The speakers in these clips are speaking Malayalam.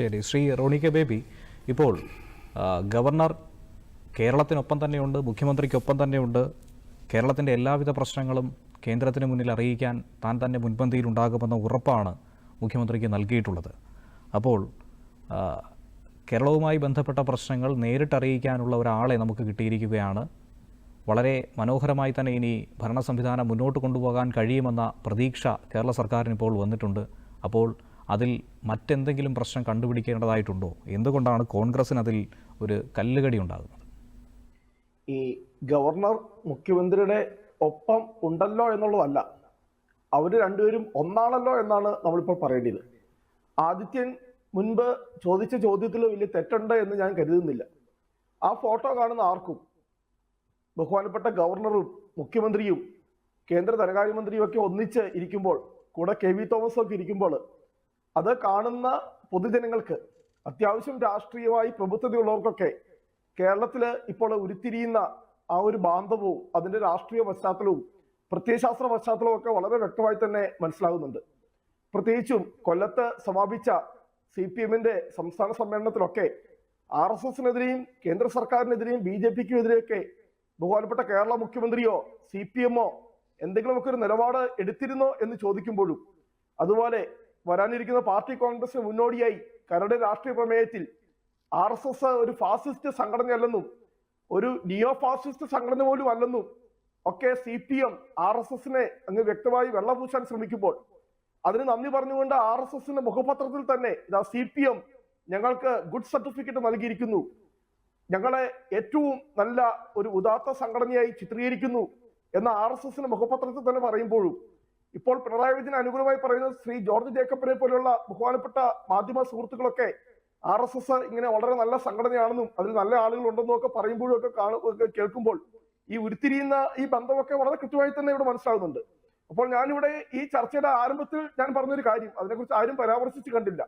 ശരി ശ്രീ റോണിക ബേബി ഇപ്പോൾ ഗവർണർ കേരളത്തിനൊപ്പം തന്നെയുണ്ട് മുഖ്യമന്ത്രിക്കൊപ്പം തന്നെയുണ്ട്. കേരളത്തിന്റെ എല്ലാവിധ പ്രശ്നങ്ങളും കേന്ദ്രത്തിന് മുന്നിൽ അറിയിക്കാൻ താൻ തന്നെ മുൻപന്തിയിൽ ഉണ്ടാകുമെന്ന ഉറപ്പാണ് മുഖ്യമന്ത്രിക്ക് നൽകിയിട്ടുള്ളത്. അപ്പോൾ കേരളവുമായി ബന്ധപ്പെട്ട പ്രശ്നങ്ങൾ നേരിട്ടറിയിക്കാനുള്ള ഒരാളെ നമുക്ക് കിട്ടിയിരിക്കുകയാണ്. വളരെ മനോഹരമായി തന്നെ ഇനി ഭരണ സംവിധാനം മുന്നോട്ട് കൊണ്ടുപോകാൻ കഴിയുമെന്ന പ്രതീക്ഷ കേരള സർക്കാരിന് ഇപ്പോൾ വന്നിട്ടുണ്ട്. അപ്പോൾ അതിൽ മറ്റെന്തെങ്കിലും പ്രശ്നം കണ്ടുപിടിക്കേണ്ടതായിട്ടുണ്ടോ? എന്തുകൊണ്ടാണ് കോൺഗ്രസിന് അതിൽ ഒരു കല്ലുകടി ഉണ്ടാകുന്നത്? ഈ ഗവർണർ മുഖ്യമന്ത്രിയുടെ ഒപ്പം ഉണ്ടല്ലോ എന്നുള്ളതല്ല. അവർ രണ്ടുപേരും ഒന്നാണല്ലോ എന്നാണ് നമ്മളിപ്പോൾ പറയേണ്ടത്. ആദിത്യൻ മുൻപ് ചോദിച്ച ചോദ്യത്തിൽ വലിയ തെറ്റുണ്ട് എന്ന് ഞാൻ കരുതുന്നില്ല. ആ ഫോട്ടോ കാണുന്ന ആർക്കും ബഹുമാനപ്പെട്ട ഗവർണറും മുഖ്യമന്ത്രിയും കേന്ദ്ര ധനകാര്യമന്ത്രിയും ഒക്കെ ഒന്നിച്ച് ഇരിക്കുമ്പോൾ കൂടെ കെ വി തോമസും ഒക്കെ ഇരിക്കുമ്പോൾ അത് കാണുന്ന പൊതുജനങ്ങൾക്ക് അത്യാവശ്യം രാഷ്ട്രീയമായി പ്രബുദ്ധതയുള്ളവർക്കൊക്കെ കേരളത്തിൽ ഇപ്പോൾ ഉരുത്തിരിയുന്ന ആ ഒരു ബാന്ധവവും അതിന്റെ രാഷ്ട്രീയ പശ്ചാത്തലവും പ്രത്യയശാസ്ത്ര പശ്ചാത്തലവും ഒക്കെ വളരെ വ്യക്തമായി തന്നെ മനസ്സിലാകുന്നുണ്ട്. പ്രത്യേകിച്ചും കൊല്ലത്ത് സമാപിച്ച സി പി എമ്മിന്റെ സംസ്ഥാന സമ്മേളനത്തിലൊക്കെ ആർ എസ് എസിനെതിരെയും കേന്ദ്ര സർക്കാരിനെതിരെയും ബി ജെ പിക്കും എതിരെയൊക്കെ ബഹുമാനപ്പെട്ട കേരള മുഖ്യമന്ത്രിയോ സി പി എമ്മോ എന്തെങ്കിലുമൊക്കെ ഒരു നിലപാട് എടുത്തിരുന്നോ എന്ന് ചോദിക്കുമ്പോഴും അതുപോലെ വരാനിരിക്കുന്ന പാർട്ടി കോൺഗ്രസിന് മുന്നോടിയായി കരട് രാഷ്ട്രീയ പ്രമേയത്തിൽ ആർ എസ് എസ് ഒരു ഫാസിസ്റ്റ് സംഘടനയല്ലെന്നും ഒരു നിയോ ഫാസിസ്റ്റ് സംഘടന പോലും അല്ലെന്നും ഒക്കെ C P M R S എസിനെ അങ്ങ് വ്യക്തമായി വെള്ളപൂശാൻ ശ്രമിക്കുമ്പോൾ അതിന് നന്ദി പറഞ്ഞുകൊണ്ട് ആർ എസ് എസിന്റെ മുഖപത്രത്തിൽ തന്നെ ഇതാ സി പി എം ഞങ്ങൾക്ക് ഗുഡ് സർട്ടിഫിക്കറ്റ് നൽകിയിരിക്കുന്നു. ഞങ്ങളെ ഏറ്റവും നല്ല ഒരു ഉദാത്ത സംഘടനയായി ചിത്രീകരിക്കുന്നു എന്ന ആർ എസ് എസിന്റെ മുഖപത്രത്തിൽ തന്നെ പറയുമ്പോഴും ഇപ്പോൾ പിണറായി വിജയന് അനുകൂലമായി പറയുന്നത് ശ്രീ ജോർജ് ജേക്കബിനെ പോലെയുള്ള ബഹുമാനപ്പെട്ട മാധ്യമ സുഹൃത്തുക്കളൊക്കെ ആർ എസ് എസ് ഇങ്ങനെ വളരെ നല്ല സംഘടനയാണെന്നും അതിൽ നല്ല ആളുകൾ ഉണ്ടെന്നും ഒക്കെ പറയുമ്പോഴും ഒക്കെ കേൾക്കുമ്പോൾ ഈ ഉരുത്തിരിയുന്ന ഈ ബന്ധമൊക്കെ വളരെ കൃത്യമായി തന്നെ ഇവിടെ മനസ്സിലാകുന്നുണ്ട്. അപ്പോൾ ഞാനിവിടെ ഈ ചർച്ചയുടെ ആരംഭത്തിൽ ഞാൻ പറഞ്ഞൊരു കാര്യം അതിനെക്കുറിച്ച് ആരും പരാമർശിച്ച് കണ്ടില്ല.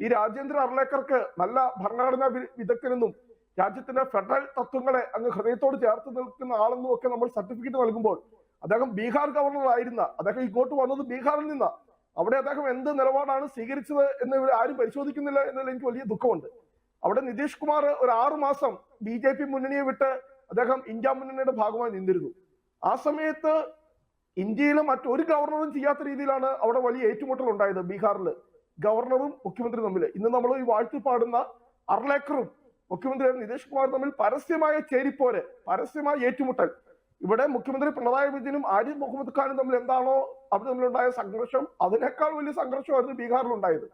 ഈ രാജേന്ദ്ര അർലേക്കർക്ക് നല്ല ഭരണഘടനാ വിദഗ്ധനെന്നും രാജ്യത്തിന്റെ ഫെഡറൽ തത്വങ്ങളെ അങ്ങ് ഹൃദയത്തോട് ചേർത്ത് നിൽക്കുന്ന ആളെന്നും ഒക്കെ നമ്മൾ സർട്ടിഫിക്കറ്റ് നൽകുമ്പോൾ അദ്ദേഹം ബീഹാർ ഗവർണർ ആയിരുന്ന അദ്ദേഹം ഇങ്ങോട്ട് വന്നത് ബീഹാറിൽ നിന്ന. അവിടെ അദ്ദേഹം എന്ത് നിലപാടാണ് സ്വീകരിച്ചത് എന്ന് ആരും പരിശോധിക്കുന്നില്ല എന്നതിൽ എനിക്ക് വലിയ ദുഃഖമുണ്ട്. അവിടെ നിതീഷ് കുമാർ ഒരു ആറു മാസം ബി ജെ പി മുന്നണിയെ വിട്ട് അദ്ദേഹം ഇന്ത്യ മുന്നണിയുടെ ഭാഗമായി നിന്നിരുന്നു. ആ സമയത്ത് ഇന്ത്യയിലെ മറ്റൊരു ഗവർണറും ചെയ്യാത്ത രീതിയിലാണ് അവിടെ വലിയ ഏറ്റുമുട്ടൽ ഉണ്ടായത് ബീഹാറിൽ ഗവർണറും മുഖ്യമന്ത്രിയും തമ്മിൽ. ഇന്ന് നമ്മൾ ഈ വാഴ്ത്തി പാടുന്ന അർലേക്കറും മുഖ്യമന്ത്രി നിതീഷ് കുമാർ തമ്മിൽ പരസ്യമായ ചേരിപ്പോര് പരസ്യമായ ഏറ്റുമുട്ടൽ. ഇവിടെ മുഖ്യമന്ത്രി പിണറായി വിജയനും ആരിഫ് മുഹമ്മദ് ഖാനും തമ്മിൽ എന്താണോ അവിടെ തമ്മിലുണ്ടായ സംഘർഷം അതിനേക്കാൾ വലിയ സംഘർഷമായിരുന്നു ബീഹാറിൽ ഉണ്ടായത്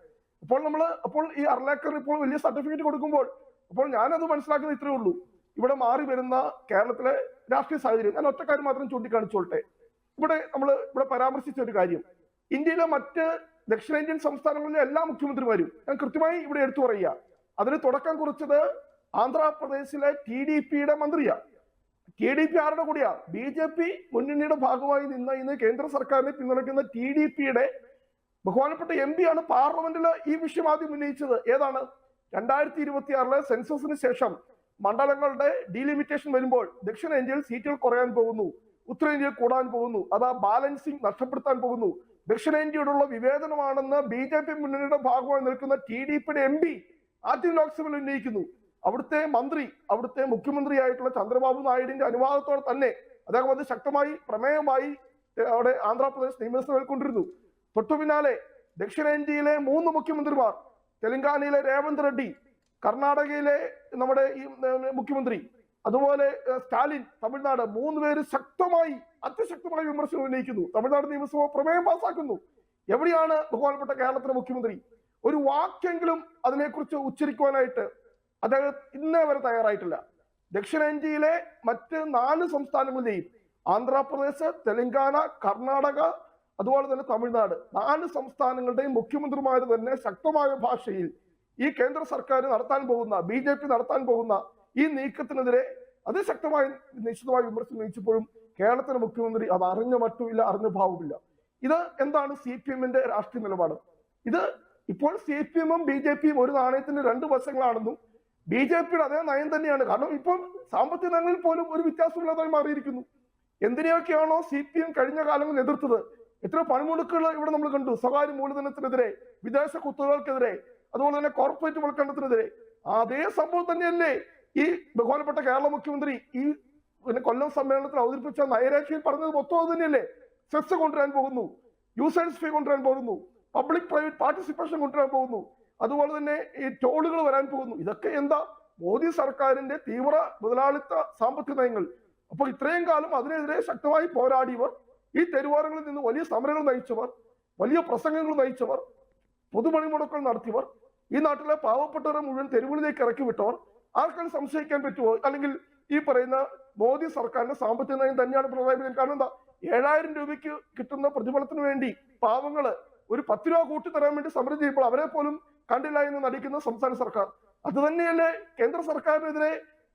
അപ്പോൾ നമ്മൾ അപ്പോൾ ഈ അർലേക്കർ ഇപ്പോൾ വലിയ സർട്ടിഫിക്കറ്റ് കൊടുക്കുമ്പോൾ അപ്പോൾ ഞാനത് മനസ്സിലാക്കുന്നത് ഇത്രയേ ഉള്ളൂ. ഇവിടെ മാറി വരുന്ന കേരളത്തിലെ രാഷ്ട്രീയ സാഹചര്യം ഞാൻ ഒറ്റ കാര്യം മാത്രം ചൂണ്ടിക്കാണിച്ചോട്ടെ. ഇവിടെ നമ്മൾ ഇവിടെ പരാമർശിച്ച ഒരു കാര്യം. ഇന്ത്യയിലെ മറ്റ് ദക്ഷിണേന്ത്യൻ സംസ്ഥാനങ്ങളിലെ എല്ലാ മുഖ്യമന്ത്രിമാരും ഞാൻ കൃത്യമായി ഇവിടെ എടുത്തു പറയുക. അതിന് തുടക്കം കുറിച്ചത് ആന്ധ്രാപ്രദേശിലെ ടി ഡി പിയുടെ മന്ത്രിയാ. ടി ഡി പി ആരുടെ കൂടിയാ? ബി ജെ പി മുന്നണിയുടെ ഭാഗമായി നിന്ന ഇന്ന് കേന്ദ്ര സർക്കാരിനെ പിന്തുണയ്ക്കുന്ന ടി ഡി പിയുടെ ബഹുമാനപ്പെട്ട എം പി ആണ് പാർലമെന്റിൽ ഈ വിഷയം ആദ്യം ഉന്നയിച്ചത്. ഏതാണ്? രണ്ടായിരത്തി ഇരുപത്തി ആറിലെ സെൻസസിന് ശേഷം മണ്ഡലങ്ങളുടെ ഡീലിമിറ്റേഷൻ വരുമ്പോൾ ദക്ഷിണേന്ത്യയിൽ സീറ്റുകൾ കുറയാൻ പോകുന്നു ഉത്തരേന്ത്യയിൽ കൂടാൻ പോകുന്നു അതാ ബാലൻസിങ് നഷ്ടപ്പെടുത്താൻ പോകുന്നു. ദക്ഷിണേന്ത്യയോടുള്ള വിവേചനമാണെന്ന് ബി ജെ പി മുന്നണിയുടെ ഭാഗമായി നിൽക്കുന്ന ടി ഡി പിയുടെ എം പി ആദ്യം ലോക്സഭയിൽ ഉന്നയിക്കുന്നു. അവിടുത്തെ മന്ത്രി അവിടുത്തെ മുഖ്യമന്ത്രിയായിട്ടുള്ള ചന്ദ്രബാബു നായിഡുവിന്റെ അനുവാദത്തോടെ തന്നെ അദ്ദേഹം അത് ശക്തമായി പ്രമേയമായി അവിടെ ആന്ധ്രാപ്രദേശ് നിയമസഭയിൽ കൊണ്ടിരുന്നു തൊട്ടു പിന്നാലെ ദക്ഷിണേന്ത്യയിലെ മൂന്ന് മുഖ്യമന്ത്രിമാർ തെലങ്കാനയിലെ രേവന്ത് റെഡ്ഡി കർണാടകയിലെ നമ്മുടെ ഈ മുഖ്യമന്ത്രി അതുപോലെ സ്റ്റാലിൻ തമിഴ്നാട് മൂന്ന് പേര് ശക്തമായി അതിശക്തമായി വിമർശനം ഉന്നയിക്കുന്നു. തമിഴ്നാട് നിയമസഭ പ്രമേയം പാസാക്കുന്നു. എവിടെയാണ് ബഹുമാനപ്പെട്ട കേരളത്തിലെ മുഖ്യമന്ത്രി? ഒരു വാക്കെങ്കിലും അതിനെക്കുറിച്ച് ഉച്ചരിക്കുവാനായിട്ട് അദ്ദേഹം ഇന്നേ വരെ തയ്യാറായിട്ടില്ല. ദക്ഷിണേന്ത്യയിലെ മറ്റ് നാല് സംസ്ഥാനങ്ങളിലെയും ആന്ധ്രാപ്രദേശ് തെലങ്കാന കർണാടക അതുപോലെ തന്നെ തമിഴ്നാട് നാല് സംസ്ഥാനങ്ങളുടെയും മുഖ്യമന്ത്രിമാർ തന്നെ ശക്തമായ ഭാഷയിൽ ഈ കേന്ദ്ര സർക്കാർ നടത്താൻ പോകുന്ന ബി ജെ പി നടത്താൻ പോകുന്ന ഈ നീക്കത്തിനെതിരെ അതിശക്തമായി നിശ്ചിതമായി വിമർശനം ഉന്നയിച്ചപ്പോഴും കേരളത്തിലെ മുഖ്യമന്ത്രി അത് അറിഞ്ഞ മറ്റുമില്ല അറിഞ്ഞ ഭാവമില്ല ഇത് എന്താണ് സി പി എമ്മിന്റെ രാഷ്ട്രീയ നിലപാട്? ഇത് ഇപ്പോൾ സി പി എമ്മും ബി ജെ പിയും ഒരു നാണയത്തിന്റെ രണ്ട് വശങ്ങളാണെന്നും ബി ജെ പിയുടെ അതേ നയം തന്നെയാണ്. കാരണം ഇപ്പോൾ സാമ്പത്തിക നയങ്ങളിൽ പോലും ഒരു വ്യത്യാസമില്ലാതായി മാറിയിരിക്കുന്നു. എന്തിനെയൊക്കെയാണോ സി പി എം കഴിഞ്ഞ കാലങ്ങളിൽ എതിർത്തത്? എത്ര പണിമുടക്കുകൾ ഇവിടെ നമ്മൾ കണ്ടു. സ്വകാര്യ മൂലധനത്തിനെതിരെ വിദേശ കുത്തകകൾക്കെതിരെ അതുപോലെ തന്നെ കോർപ്പറേറ്റ് വൽക്കരണത്തിനെതിരെ. അതേ സംഭവം തന്നെയല്ലേ ഈ ബഹുമാനപ്പെട്ട കേരള മുഖ്യമന്ത്രി ഈ പിന്നെ കൊല്ലം സമ്മേളനത്തിൽ അവതരിപ്പിച്ച നയരാശിയിൽ പറഞ്ഞത് മൊത്തം അത് തന്നെയല്ലേ? സെസ് കൊണ്ടുവരാൻ പോകുന്നു. യൂസേഴ്സ് ഫീ കൊണ്ടുവരാൻ പോകുന്നു. പബ്ലിക് പ്രൈവറ്റ് പാർട്ടിസിപ്പേഷൻ കൊണ്ടുവരാൻ പോകുന്നു. അതുപോലെ തന്നെ ഈ ടോളുകൾ വരാൻ പോകുന്നു. ഇതൊക്കെ എന്താ? മോദി സർക്കാരിന്റെ തീവ്ര മുതലാളിത്ത സാമ്പത്തിക നയങ്ങൾ. അപ്പോൾ ഇത്രയും കാലം അതിനെതിരെ ശക്തമായി പോരാടിയവർ ഈ തെരുവോരങ്ങളിൽ നിന്ന് വലിയ സമരങ്ങൾ നയിച്ചവർ വലിയ പ്രസംഗങ്ങൾ നയിച്ചവർ പൊതുപണിമുടക്കൾ നടത്തിയവർ ഈ നാട്ടിലെ പാവപ്പെട്ടവരെ മുഴുവൻ തെരുവുകളിലേക്ക് ഇറക്കി വിട്ടവർ ആർക്കും സംശയിക്കാൻ പറ്റുമോ അല്ലെങ്കിൽ ഈ പറയുന്ന മോദി സർക്കാരിന്റെ സാമ്പത്തിക നയം തന്നെയാണ് പിണറായി വിജയൻ. കാരണം എന്താ? ഏഴായിരം രൂപയ്ക്ക് കിട്ടുന്ന പ്രതിഫലത്തിന് വേണ്ടി പാവങ്ങൾ ഒരു പത്ത് രൂപ കൂട്ടി തരാൻ വേണ്ടി സമരം ചെയ്യുമ്പോൾ അവരെ പോലും കണ്ടില്ല എന്ന് നടിക്കുന്ന സംസ്ഥാന സർക്കാർ. അത് തന്നെയല്ലേ കേന്ദ്ര സർക്കാരിനെതിരെ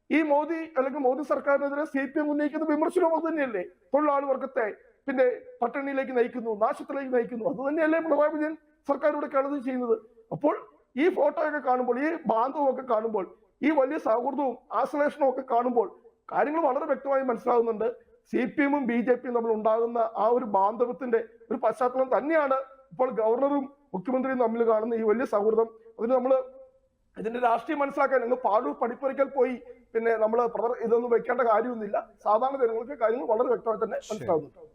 ഈ മോദി അല്ലെങ്കിൽ മോദി സർക്കാരിനെതിരെ സി പി എം ഉന്നയിക്കുന്ന വിമർശനം അത് തന്നെയല്ലേ? തൊഴിലാളി വർഗത്തെ പിന്നെ പട്ടിണിയിലേക്ക് നയിക്കുന്നു നാശത്തിലേക്ക് നയിക്കുന്നു. അത് തന്നെയല്ലേ പിണറായി വിജയൻ സർക്കാർ ഇവിടെ കേരളത്തിൽ ചെയ്യുന്നത്? അപ്പോൾ ഈ ഫോട്ടോയൊക്കെ കാണുമ്പോൾ ഈ ബാന്ധവും ഒക്കെ കാണുമ്പോൾ ഈ വലിയ സൗഹൃദവും ആശ്ലേഷണവും ഒക്കെ കാണുമ്പോൾ കാര്യങ്ങൾ വളരെ വ്യക്തമായി മനസ്സിലാകുന്നുണ്ട്. സി പി എമ്മും ബി ജെ പിയും തമ്മിൽ ഉണ്ടാകുന്ന ആ ഒരു ബാന്ധവത്തിന്റെ ഒരു പശ്ചാത്തലം തന്നെയാണ് ഇപ്പോൾ ഗവർണറും മുഖ്യമന്ത്രിയും തമ്മിൽ കാണുന്ന ഈ വലിയ സൗഹൃദം അതിന് നമ്മൾ ഇതിന്റെ രാഷ്ട്രീയം മനസ്സിലാക്കാൻ നിങ്ങൾ പാടൂർ പഠിപ്പറിക്കൽ പോയി പിന്നെ നമ്മൾ ഇതൊന്നും വെക്കേണ്ട കാര്യമൊന്നുമില്ല. സാധാരണ ജനങ്ങൾക്ക് കാര്യങ്ങൾ വളരെ വ്യക്തമായി തന്നെ മനസ്സിലാകുന്നുണ്ട്